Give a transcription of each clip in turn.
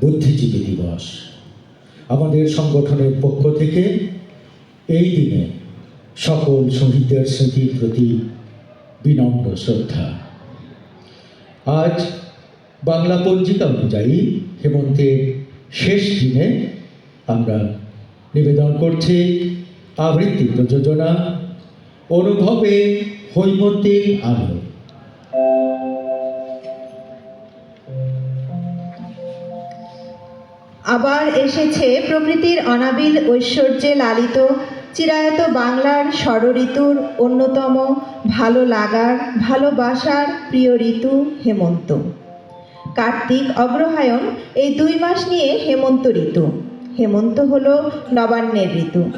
বুদ্ধিজীবী দিবস। আমাদের সংগঠনের পক্ষ থেকে এই দিনে সকল শহীদদের স্মৃতির প্রতি বিনম্র শ্রদ্ধা। আজ বাংলা পঞ্জিকা অনুযায়ী হেমন্তের শেষ দিনে আমরা নিবেদন করছি আবৃত্তি প্রযোজনা, অনুভবে হৈমন্তির আলো। আবার এসেছে প্রকৃতির অনাবিল ঐশ্বর্যে লালিত, চিরায়ত বাংলার ষড়ঋতুর অন্যতম ভালো লাগার, ভালোবাসার প্রিয় ঋতু হেমন্ত। কার্তিক অগ্রহায়ণ এই দুই মাস নিয়ে হেমন্ত ঋতু। হেমন্ত হল নবান্নের ঋতু।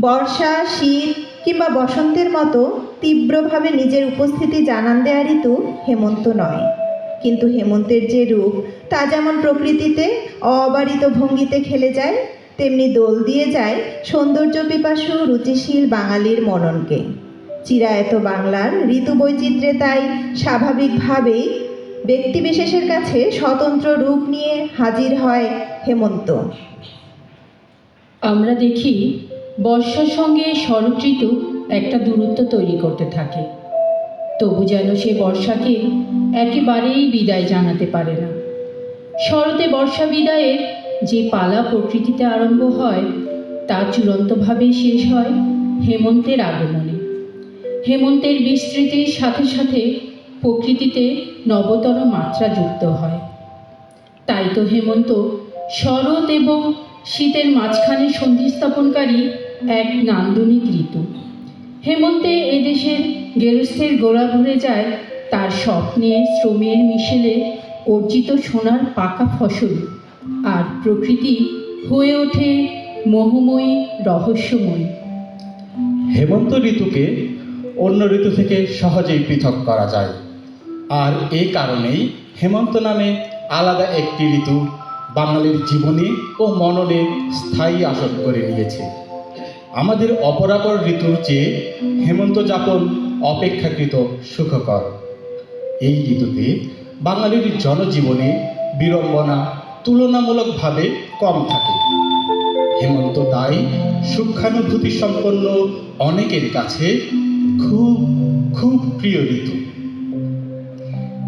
বর্ষা, শীত কিংবা বসন্তের মতো তীব্রভাবে নিজের উপস্থিতি জানান দেয়া ঋতু হেমন্ত নয়। কিন্তু হেমন্তের যে রূপ, তা যেমন প্রকৃতিতে অবারিত ভঙ্গিতে খেলে যায়, তেমনি দোল দিয়ে যায় সৌন্দর্য পিপাসু রুচিশীল বাঙালির মননকে। চিরায়ত বাংলার ঋতু বৈচিত্র্যে তাই স্বাভাবিকভাবেই ব্যক্তিবিশেষের কাছে স্বতন্ত্র রূপ নিয়ে হাজির হয় হেমন্ত। আমরা দেখি বর্ষার সঙ্গে শরৎ ঋতু একটা দূরত্ব তৈরি করতে থাকে। তবু যেন সে বর্ষাকে একেবারেই বিদায় জানাতে পারে না। শরতে বর্ষা বিদায়ের যে পালা প্রকৃতিতে আরম্ভ হয়, তা চূড়ান্তভাবে শেষ হয় হেমন্তের আগমনে। হেমন্তের বিস্তৃতির সাথে সাথে প্রকৃতিতে নবতর মাত্রা যুক্ত হয়। তাই তো হেমন্ত, শরৎ এবং শীতের মাঝখানে সন্ধিস্থাপনকারী এক নান্দনিক ঋতু। হেমন্তে এদেশের গেরস্থের গোড়া ভরে যায় তার স্বপ্নে শ্রমের মিশেলে অর্জিত সোনার পাকা ফসল আর প্রকৃতি হয়ে ওঠে মোহময়ী রহস্যময়ী। হেমন্ত ঋতুকে অন্য ঋতু থেকে সহজেই পৃথক করা যায়। আর এই কারণেই হেমন্ত নামে আলাদা একটি ঋতু বাঙালির জীবনে ও মননে স্থায়ী আসন করে নিয়েছে। আমাদের অপরাপর ঋতুর চেয়ে হেমন্ত যাপন অপেক্ষাকৃত সুখকর। এই ঋতুতে বাঙালির জনজীবনে বিড়ম্বনা তুলনামূলকভাবে কম থাকে। হেমন্ত তাই সূক্ষ্মানুভূতি সম্পন্ন অনেকের কাছে খুব খুব প্রিয় ঋতু।